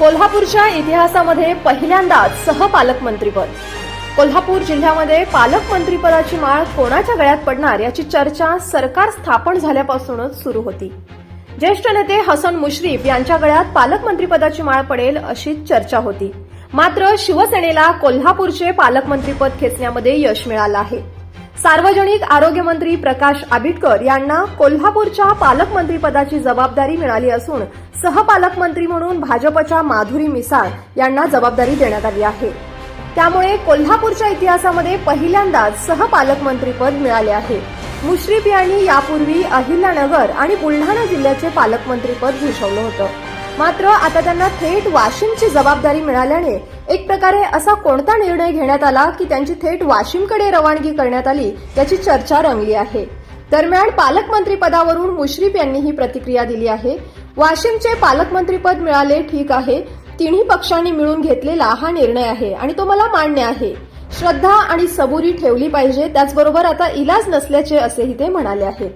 कोल्हापूरच्या इतिहासामध्ये पहिल्यांदाच सहपालकमंत्रीपद. कोल्हापूर जिल्ह्यामध्ये पालकमंत्रीपदाची माळ कोणाच्या गळ्यात पडणार याची चर्चा सरकार स्थापन झाल्यापासूनच सुरू होती. ज्येष्ठ नेते हसन मुश्रीफ यांच्या गळ्यात पालकमंत्रीपदाची माळ पडेल अशी चर्चा होती. मात्र शिवसेनेला कोल्हापूरचे पालकमंत्रीपद खेचण्यामध्ये यश मिळालं आहे. सार्वजनिक आरोग्य मंत्री प्रकाश आबिटकर यांना कोल्हापूरच्या पालकमंत्रीपदाची जबाबदारी मिळाली असून सहपालकमंत्री म्हणून भाजपच्या माधुरी मिसाळ यांना जबाबदारी देण्यात आली आहे. त्यामुळे कोल्हापूरच्या इतिहासामध्ये पहिल्यांदाच सहपालकमंत्रीपद मिळाले आहे. मुश्रीफ यांनी यापूर्वी अहिल्यानगर आणि बुलढाणा जिल्ह्याचे पालकमंत्रीपद भूषवलं होतं. मात्र आता त्यांना थेट वाशिमची जबाबदारी मिळाल्याने एक प्रकारे असा कोणता निर्णय घेण्यात आला की त्यांची थेट वाशिमकडे रवानगी करण्यात आली याची चर्चा रंगली आहे. दरम्यान पालकमंत्री पदावरून मुश्रीफ यांनी ही प्रतिक्रिया दिली आहे. वाशिमचे पालकमंत्रीपद मिळाले ठीक आहे. तिन्ही पक्षांनी मिळून घेतलेला हा निर्णय आहे आणि तो मला मान्य आहे. श्रद्धा आणि सबुरी ठेवली पाहिजे त्याचबरोबर आता इलाज नसल्याचे असेही ते म्हणाले आहेत.